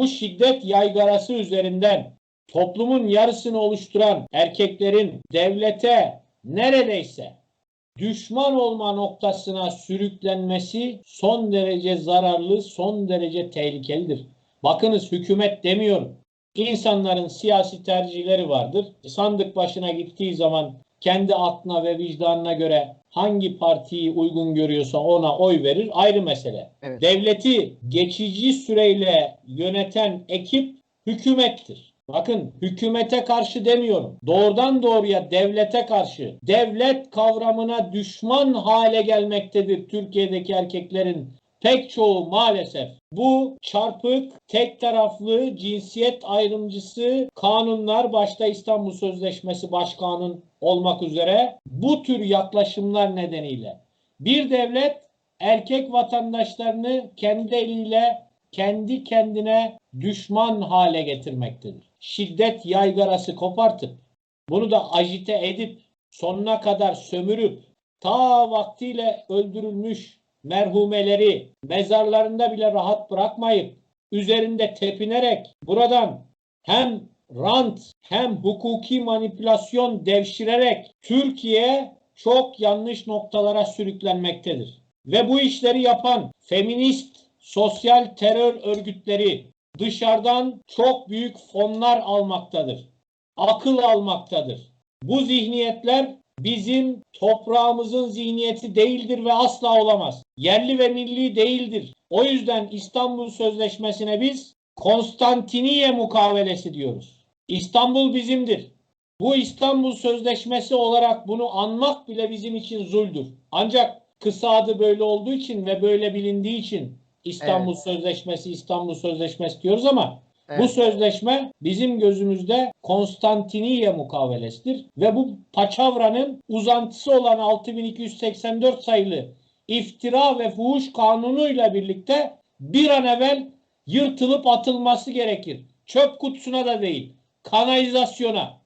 bu şiddet yaygarası üzerinden toplumun yarısını oluşturan erkeklerin devlete neredeyse düşman olma noktasına sürüklenmesi son derece zararlı, son derece tehlikelidir. Bakınız hükümet demiyorum. İnsanların siyasi tercihleri vardır. Sandık başına gittiği zaman kendi aklına ve vicdanına göre hangi partiyi uygun görüyorsa ona oy verir ayrı mesele. Evet. Devleti geçici süreyle yöneten ekip hükümettir. Bakın hükümete karşı demiyorum. Doğrudan doğruya devlete karşı. Devlet kavramına düşman hale gelmektedir Türkiye'deki erkeklerin pek çoğu maalesef. Bu çarpık, tek taraflı, cinsiyet ayrımcısı kanunlar başta İstanbul Sözleşmesi başkanın olmak üzere bu tür yaklaşımlar nedeniyle bir devlet erkek vatandaşlarını kendi eliyle kendi kendine düşman hale getirmektedir. Şiddet yaygarası kopartıp bunu da ajite edip sonuna kadar sömürüp ta vaktiyle öldürülmüş merhumeleri mezarlarında bile rahat bırakmayıp üzerinde tepinerek buradan hem rant hem hukuki manipülasyon devşirerek Türkiye çok yanlış noktalara sürüklenmektedir. Ve bu işleri yapan feminist sosyal terör örgütleri dışarıdan çok büyük fonlar almaktadır. Akıl almaktadır. Bu zihniyetler bizim toprağımızın zihniyeti değildir ve asla olamaz. Yerli ve milli değildir. O yüzden İstanbul Sözleşmesi'ne biz Konstantiniye mukavelesi diyoruz. İstanbul bizimdir. Bu İstanbul Sözleşmesi olarak bunu anmak bile bizim için zuldür. Ancak kısa adı böyle olduğu için ve böyle bilindiği için İstanbul Evet. Sözleşmesi, İstanbul Sözleşmesi diyoruz ama bu sözleşme bizim gözümüzde Konstantiniye mukavelesidir ve bu paçavranın uzantısı olan 6284 sayılı iftira ve fuhuş kanunuyla birlikte bir an evvel yırtılıp atılması gerekir. Çöp kutusuna da değil, kanalizasyona.